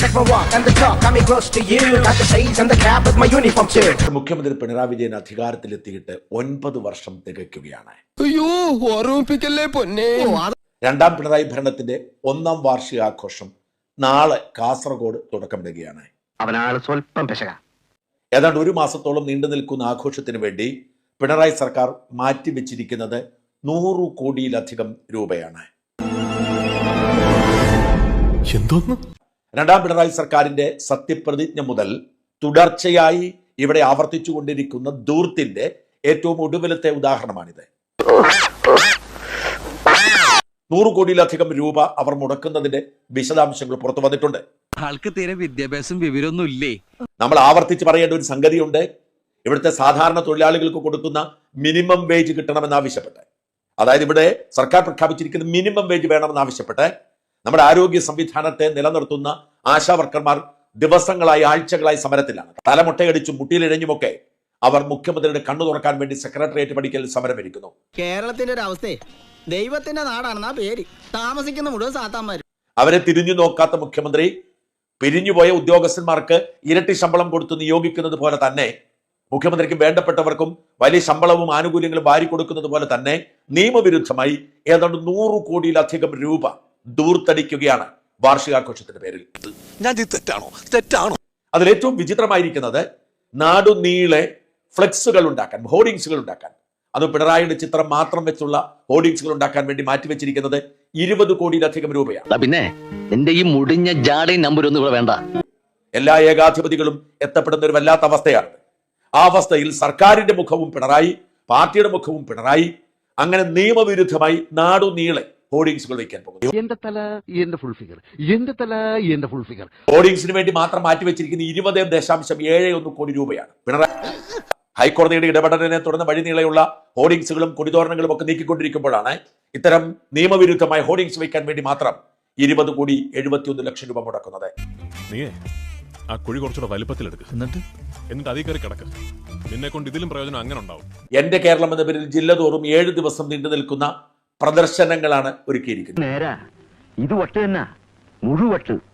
Check my walk and the talk, coming close to you. Got the shades and the cap with my uniform too. മുഖ്യമന്ത്രി പിണറായി വിജയൻ അധികാരത്തിലെത്തിയിട്ട് ഒൻപത് വർഷം തികയ്ക്കുകയാണ്. അയ്യോ ഓർമ്മിപ്പിക്കല്ലേ പൊന്നെ? രണ്ടാം പിണറായി ഭരണത്തിന്റെ ഒന്നാം വാർഷികാഘോഷം നാളെ കാസർഗോഡ് തുടക്കമിടുകയാണ്. അവനാൾ സ്വല്പം പെശക. ഏതാണ്ട് ഒരു മാസത്തോളം നീണ്ടു നിൽക്കുന്ന ആഘോഷത്തിന് വേണ്ടി പിണറായി സർക്കാർ മാറ്റിവെച്ചിരിക്കുന്നത് നൂറു കോടിയിലധികം രൂപയാണ്. എന്തോന്ന്? രണ്ടാം പിണറായി സർക്കാരിന്റെ സത്യപ്രതിജ്ഞ മുതൽ തുടർച്ചയായി ഇവിടെ ആവർത്തിച്ചു കൊണ്ടിരിക്കുന്ന ദൂർത്തിന്റെ ഏറ്റവും ഒടുവിലത്തെ ഉദാഹരണമാണിത്. നൂറ് കോടിയിലധികം രൂപ അവർ മുടക്കുന്നതിന്റെ വിശദാംശങ്ങൾ പുറത്തു വന്നിട്ടുണ്ട്. ആൾക്ക് തീരെ വിദ്യാഭ്യാസം വിവരമൊന്നും ഇല്ലേ? നമ്മൾ ആവർത്തിച്ച് പറയേണ്ട ഒരു സംഗതിയുണ്ട്. ഇവിടുത്തെ സാധാരണ തൊഴിലാളികൾക്ക് കൊടുക്കുന്ന മിനിമം വേജ് കിട്ടണമെന്ന് ആവശ്യപ്പെട്ട് അതായത് ഇവിടെ സർക്കാർ പ്രഖ്യാപിച്ചിരിക്കുന്ന മിനിമം വേജ് വേണമെന്ന് ആവശ്യപ്പെട്ട് നമ്മുടെ ആരോഗ്യ സംവിധാനത്തെ നിലനിർത്തുന്ന ആശാവർക്കർമാർ ദിവസങ്ങളായി ആഴ്ചകളായി സമരത്തിലാണ്. തലമുട്ടയടിച്ചും മുട്ടിയിലിഴഞ്ഞുമൊക്കെ അവർ മുഖ്യമന്ത്രിയുടെ കണ്ണു തുറക്കാൻ വേണ്ടി സെക്രട്ടേറിയറ്റ് പഠിക്കൽ സമരമിരിക്കുന്നു. കേരളത്തിന്റെ ഒരു അവസ്ഥയെ ദൈവത്തിന്റെ നാടാണെന്നാ പേര്. താമസിക്കുന്ന മുഴുവൻ സാത്താന്മാര്. അവരെ തിരിഞ്ഞു നോക്കാത്ത മുഖ്യമന്ത്രി പിരിഞ്ഞുപോയ ഉദ്യോഗസ്ഥന്മാർക്ക് ഇരട്ടി ശമ്പളം കൊടുത്ത് നിയോഗിക്കുന്നത് പോലെ തന്നെ മുഖ്യമന്ത്രിക്ക് വേണ്ടപ്പെട്ടവർക്കും വലിയ ശമ്പളവും ആനുകൂല്യങ്ങളും വാരി കൊടുക്കുന്നത് പോലെ തന്നെ നിയമവിരുദ്ധമായി ഏതാണ്ട് നൂറ് കോടിയിലധികം രൂപ ദൂർത്തടിക്കുകയാണ് വാർഷികാഘോഷത്തിന്റെ പേരിൽ. ഞാൻ തെറ്റാണോ? തെറ്റാണോ? അതിൽ ഏറ്റവും വിചിത്രമായിരിക്കുന്നത് നാടുനീളെ ഫ്ലെക്സുകൾ ഉണ്ടാക്കാൻ ഹോർഡിങ്സുകൾ ഉണ്ടാക്കാൻ. അത് പിണറായിയുടെ ചിത്രം മാത്രം വെച്ചുള്ള ഹോർഡിങ്സുകൾ ഉണ്ടാക്കാൻ വേണ്ടി മാറ്റിവെച്ചിരിക്കുന്നത് ഇരുപത് കോടിയിലധികം രൂപയാണ്. പിന്നെ എന്റെ ഈ മുടിഞ്ഞ ജാടയും നമ്പരൊന്നും ഇവിടെ വേണ്ട. എല്ലാ ഏകാധിപതികളും എത്തപ്പെടുന്ന ഒരു വല്ലാത്ത അവസ്ഥയാണ്. ആ അവസ്ഥയിൽ സർക്കാരിന്റെ മുഖവും പിണറായി പാർട്ടിയുടെ മുഖവും പിണറായി. അങ്ങനെ നിയമവിരുദ്ധമായി നാടുനീളെ ഹോർഡിങ്സുകൾ വയ്ക്കാൻ പോകുന്നത് എന്റെ തല എന്റെ ഫുൾ ഫിഗർ എന്റെ തല എന്റെ ഫുൾ ഫിഗർ ഹോർഡിങ്സിന് വേണ്ടി മാത്രം മാറ്റിവെച്ചിരിക്കുന്ന ഇരുപത് ദശാംശം ഏഴ് ഒന്ന് കോടി രൂപയാണ്. പിണറായി ഹൈക്കോടതിയുടെ ഇടപെടലിനെ തുടർന്ന് വഴിനീളയുള്ള ഹോർഡിങ്സുകളും കൊടിതോരണങ്ങളും ഒക്കെ നീക്കിക്കൊണ്ടിരിക്കുമ്പോഴാണ് ഇത്തരം നിയമവിരുദ്ധമായ ഹോർഡിങ്സ് വയ്ക്കാൻ വേണ്ടി മാത്രം ഇരുപത് കോടി എഴുപത്തിയൊന്ന് ലക്ഷം രൂപ മുടക്കുന്നത്. ആ കുഴി കുറച്ചുകൂടെ വലിപ്പത്തിലെടുക്ക്. എന്നിട്ട്? എന്നിട്ട് അതീ കയറി കിടക്ക്. നിന്നെ കൊണ്ട് ഇതിലും പ്രയോജനം അങ്ങനെ ഉണ്ടാവും. എന്റെ കേരളം എന്ന പേരിൽ ജില്ല തോറും ഏഴ് ദിവസം നീണ്ടു നിൽക്കുന്ന പ്രദർശനങ്ങളാണ് ഒരുക്കിയിരിക്കുന്നത്. നേരാ. ഇത് മുഴുവട്ട്.